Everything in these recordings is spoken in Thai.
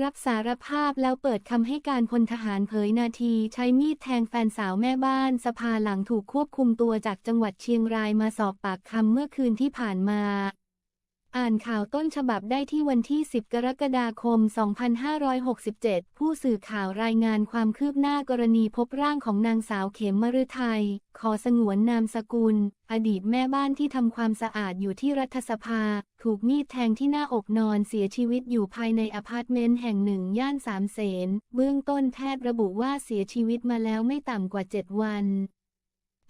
รับสารภาพแล้วเปิดคำให้การพลทหารเผยนาทีใช้มีดแทงแฟนสาวแม่บ้านสภาหลังถูกควบคุมตัวจากจังหวัดเชียงรายมาสอบปากคำเมื่อคืนที่ผ่านมา อ่านข่าวต้นฉบับได้ที่วันที่ 10 กรกฎาคม 2567 ผู้สื่อข่าวรายงานความคืบหน้ากรณีพบร่างของนางสาวเขมมฤทัย ขอสงวนนามสกุล อดีตแม่บ้านที่ทำความสะอาดอยู่ที่รัฐสภา ถูกมีดแทงที่หน้าอกนอนเสียชีวิตอยู่ภายในอพาร์ตเมนต์แห่งหนึ่งย่านสามเสน เบื้องต้นแพทย์ระบุว่าเสียชีวิตมาแล้วไม่ต่ำกว่า 7 วัน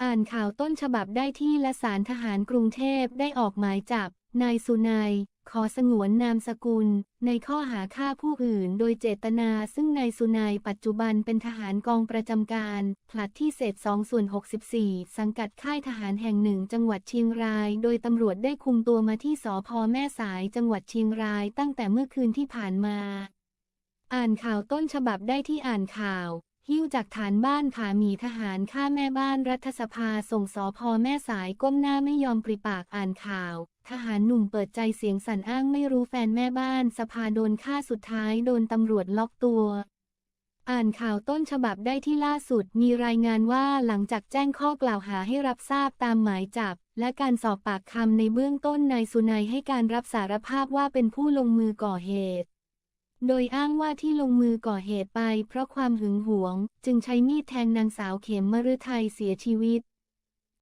อ่านข่าวต้นฉบับได้ที่และสารทหารกรุงเทพได้ออกหมายจับ นายสุนัยขอสงวนนามสกุล ในข้อหาฆ่าผู้อื่นโดยเจตนาซึ่งนายสุนัยปัจจุบันเป็นทหารกองประจำการ ผลัดที่เศษ2ส่วน64 สังกัดค่ายทหารแห่งหนึ่งจังหวัดเชียงราย โดยตำรวจได้คุมตัวมาที่สพแม่สายจังหวัดเชียงรายตั้งแต่เมื่อคืนที่ผ่านมา อ่านข่าวต้นฉบับได้ที่อ่านข่าว หิ้วจากฐานบ้านผาหมีทหารฆ่าแม่บ้านรัฐสภาส่งสอพอแม่สายก้มหน้าไม่ยอมปริปากอ่านข่าว ทหารหนุ่มเปิดใจเสียงสั่นอ้างไม่รู้แฟนแม่บ้าน สภาโดนฆ่าสุดท้ายโดนตำรวจล็อกตัว อ่านข่าวต้นฉบับได้ที่ล่าสุดมีรายงานว่าหลังจากแจ้งข้อกล่าวหาให้รับทราบตามหมายจับ และการสอบปากคำในเบื้องต้นนายสุนัยให้การรับสารภาพว่าเป็นผู้ลงมือก่อเหตุ โดยอ้างว่าที่ลงมือก่อเหตุไปเพราะความหึงหวง จึงใช้มีดแทงนางสาวเขมมฤทัยเสียชีวิต